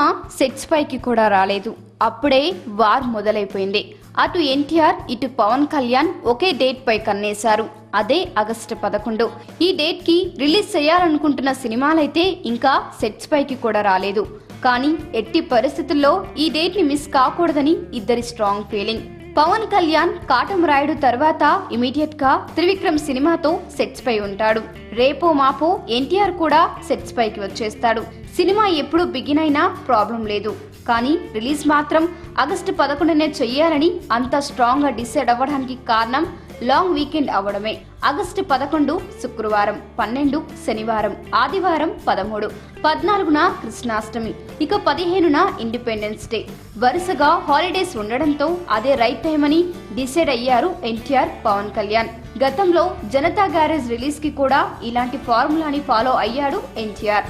Cinema sets పైకి కూడా రాలేదు. అప్పుడే వార్ మొదలైపోయింది. అటు ఎన్టీఆర్ ఇటు పవన్ కళ్యాణ్ ఒకే డేట్ పై కన్నేశారు. అదే ఆగస్టు పదకొండు. ఈ డేట్కి రిలీజ్ చేయాలనుకుంటున్న సినిమాలైతే ఇంకా సెట్స్ పైకి కూడా రాలేదు. కానీ ఎట్టి పరిస్థితుల్లో ఈ డేట్ని మిస్ కాకూడదని ఇద్దరి స్ట్రాంగ్ ఫీలింగ్. పవన్ కళ్యాణ్ కాటం రాయుడు తర్వాత ఇమీడియట్గా త్రివిక్రమ్ సినిమాతో సెట్స్ పై ఉంటాడు. రేపో మాపో ఎన్టీఆర్ కూడా సెట్స్ పైకి వచ్చేస్తాడు. సినిమా ఎప్పుడు బిగిన్ అయినా ప్రాబ్లం లేదు. కానీ రిలీజ్ మాత్రం ఆగస్టు పదకొండునే చెయ్యాలని అంత స్ట్రాంగ్గా డిసైడ్ అవ్వడానికి కారణం లాంగ్ వీకెండ్ అవ్వడమే ఆగస్టు పదకొండు శుక్రవారం పన్నెండు శనివారం ఆదివారం పదమూడు పద్నాలుగున కృష్ణాష్టమి ఇక పదిహేనున ఇండిపెండెన్స్ డే. వరుసగా హాలిడేస్ ఉండడంతో అదే రైట్ టైం అని డిసైడ్ అయ్యారు ఎన్టీఆర్ పవన్ కళ్యాణ్. గతంలో జనతా గ్యారేజ్ రిలీజ్కి కూడా ఇలాంటి ఫార్ములాని ఫాలో అయ్యాడు ఎన్టీఆర్.